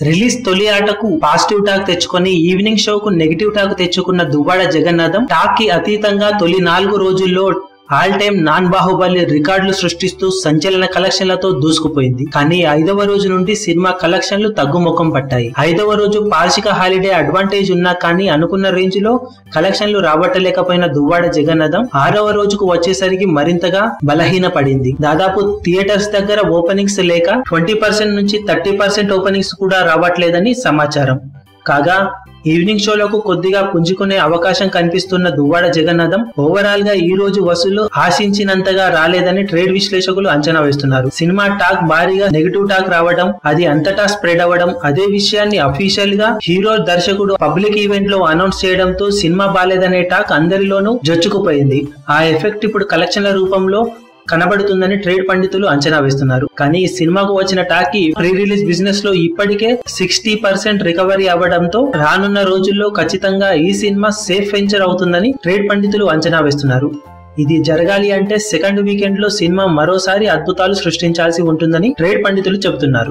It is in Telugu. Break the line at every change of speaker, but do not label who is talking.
రిలీజ్ తొలి ఆటకు పాజిటివ్ టాక్ తెచ్చుకొని ఈవినింగ్ షోకు నెగిటివ్ టాక్ తెచ్చుకున్న దువ్వాడ జగన్నాథం టాక్కి అతీతంగా తొలి నాలుగు రోజుల్లో ఆల్ టైమ్ నాన్ బాహుబలి రికార్డులు సృష్టిస్తూ సంచలన కలెక్షన్లతో దూసుకుపోయింది. కానీ ఐదవ రోజు నుండి సినిమా కలెక్షన్లు తగ్గుముఖం పట్టాయి. ఐదవ రోజు పార్షిక హాలిడే అడ్వాంటేజ్ ఉన్నా కానీ అనుకున్న రేంజ్లో కలెక్షన్లు రాబట్టలేకపోయిన దువ్వాడ జగన్నాథం ఆరవ రోజుకు వచ్చేసరికి మరింతగా బలహీనపడింది. దాదాపు థియేటర్స్ దగ్గర ఓపెనింగ్స్ లేక ట్వంటీ పర్సెంట్ నుంచి థర్టీ పర్సెంట్ ఓపెనింగ్స్ కూడా రావట్లేదని సమాచారం. కాగా ఈవినింగ్ షోలకు కొద్దిగా పుంజుకునే అవకాశం కనిపిస్తున్న దువ్వాడ జగన్నాథం ఓవరాల్గా ఈ రోజు వసూలు ఆశించినంతగా రాలేదని ట్రేడ్ విశ్లేషకులు అంచనా వేస్తున్నారు. సినిమా టాక్ భారీగా నెగిటివ్ టాక్ రావడం అది అంతటా స్ప్రెడ్ అవ్వడం అదే విషయాన్ని అఫీషియల్గా హీరో దర్శకుడు పబ్లిక్ ఈవెంట్లో అనౌన్స్ చేయడంతో సినిమా బాలేదనే టాక్ అందరిలోనూ జొచ్చుకుపోయింది. ఆ ఎఫెక్ట్ ఇప్పుడు కలెక్షన్ల రూపంలో కనబడుతుందని ట్రేడ్ పండితులు అంచనా వేస్తున్నారు. కానీ ఈ సినిమాకు వచ్చిన టాకీ ప్రీ రిలీజ్ బిజినెస్లో ఇప్పటికే సిక్స్టీ పర్సెంట్ రికవరీ అవ్వడంతో రానున్న రోజుల్లో ఖచ్చితంగా ఈ సినిమా సేఫ్ వెంచర్ అవుతుందని ట్రేడ్ పండితులు అంచనా వేస్తున్నారు. ఇది జరగాలి అంటే సెకండ్ వీకెండ్లో సినిమా మరోసారి అద్భుతాలు సృష్టించాల్సి ఉంటుందని ట్రేడ్ పండితులు చెబుతున్నారు.